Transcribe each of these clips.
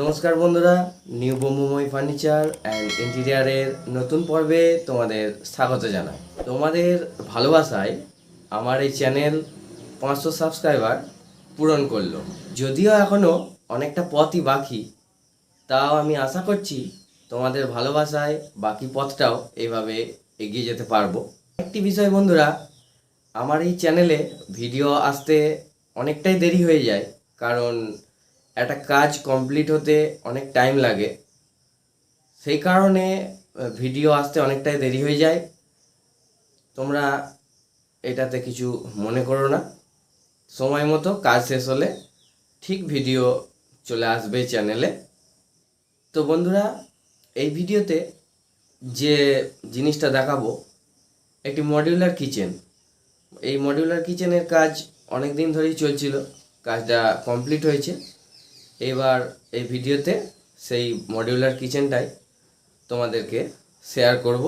নমস্কার বন্ধুরা নিউ বোম্বময় ফার্নিচার অ্যান্ড ইন্টেরিয়ারের নতুন পর্বে তোমাদের স্বাগত জানাই। তোমাদের ভালোবাসায় আমার এই চ্যানেল পাঁচশো সাবস্ক্রাইবার পূরণ করল। যদিও এখনও অনেকটা পথই বাকি, তাও আমি আশা করছি তোমাদের ভালোবাসায় বাকি পথটাও এইভাবে এগিয়ে যেতে পারব। একটি বিষয় বন্ধুরা, আমার এই চ্যানেলে ভিডিও আসতে অনেকটাই দেরি হয়ে যায়, কারণ একটা কাজ কমপ্লিট হতে অনেক টাইম লাগে। সেই কারণে ভিডিও আসতে অনেকটাই দেরি হয়ে যায়। তোমরা এটাতে কিছু মনে করো না। সময় মতো কাজ শেষ হলে ঠিক ভিডিও চলে আসবে চ্যানেলে তো বন্ধুরা, এই ভিডিওতে যে জিনিসটা দেখাবো, একটি মডিউলার কিচেন এই মডিউলার কিচেনের কাজ অনেক দিন ধরেই চলছিল। কাজটা কমপ্লিট হয়েছে। এবার এই ভিডিওতে সেই মডিউলার কিচেনটাই তোমাদেরকে শেয়ার করব।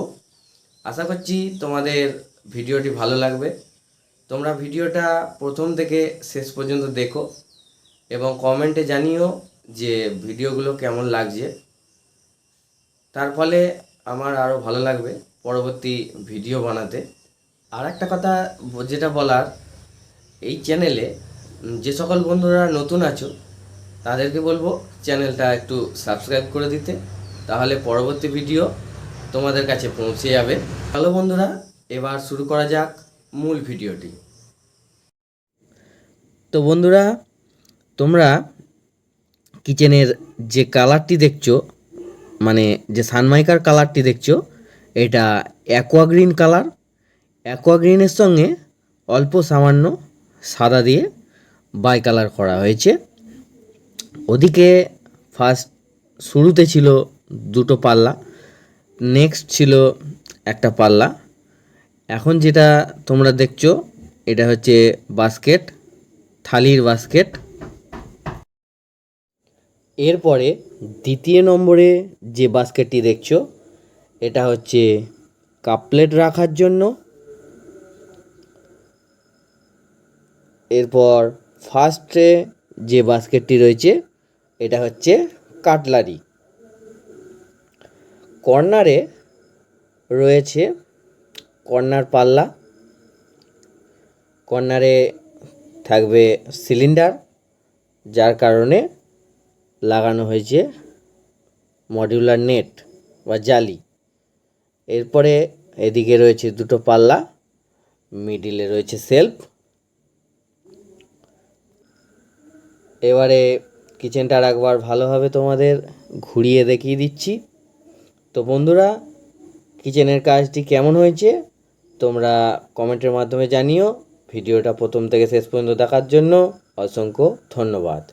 আশা করছি তোমাদের ভিডিওটি ভালো লাগবে। তোমরা ভিডিওটা প্রথম থেকে শেষ পর্যন্ত দেখো এবং কমেন্টে জানিও যে ভিডিওগুলো কেমন লাগছে। তার ফলে আমার আরও ভালো লাগবে পরবর্তী ভিডিও বানাতে। আর একটা কথা যেটা বলার, এই চ্যানেলে যে সকল বন্ধুরা নতুন আছো তাদেরকে বলব চ্যানেলটা একটু সাবস্ক্রাইব করে দিতে, তাহলে পরবর্তী ভিডিও তোমাদের কাছে পৌঁছে যাবে। হ্যালো বন্ধুরা, এবার শুরু করা যাক মূল ভিডিওটি। তো বন্ধুরা, তোমরা কিচেনের যে কালারটি দেখছ মানে যে সানমাইকার কালারটি দেখছ, এটা অ্যাকোয়া গ্রিন কালার। অ্যাকোয়া গ্রিনের সঙ্গে অল্প সামান্য সাদা দিয়ে বাই কালার করা হয়েছে। ওদিকে ফার্স্ট শুরুতে ছিল দুটো পাল্লা নেক্সট ছিল একটা পাল্লা। এখন যেটা তোমরা দেখছ, এটা হচ্ছে বাস্কেট থালির বাস্কেট এরপরে দ্বিতীয় নম্বরে যে বাস্কেটটি দেখছ, এটা হচ্ছে কাপ প্লেট রাখার জন্য। এরপর ফার্স্টে যে বাস্কেটটি রয়েছে, এটা হচ্ছে কাটলারি। কর্নারে রয়েছে কর্নার পাল্লা। কর্নারে থাকবে সিলিন্ডার, যার কারণে লাগানো হয়েছে মডিউলার নেট বা জালি। এরপরে এদিকে রয়েছে দুটো পাল্লা, মিডিলে রয়েছে সেলফ। এবারে কিচেনটা আর একবার ভালোভাবে তোমাদের, ঘুরিয়ে দেখিয়ে দিচ্ছি। তো বন্ধুরা, কিচেনের কাজটি কেমন হয়েছে তোমরা কমেন্টের মাধ্যমে জানিও। ভিডিওটা প্রথম থেকে শেষ পর্যন্ত দেখার জন্য অসংখ্য ধন্যবাদ।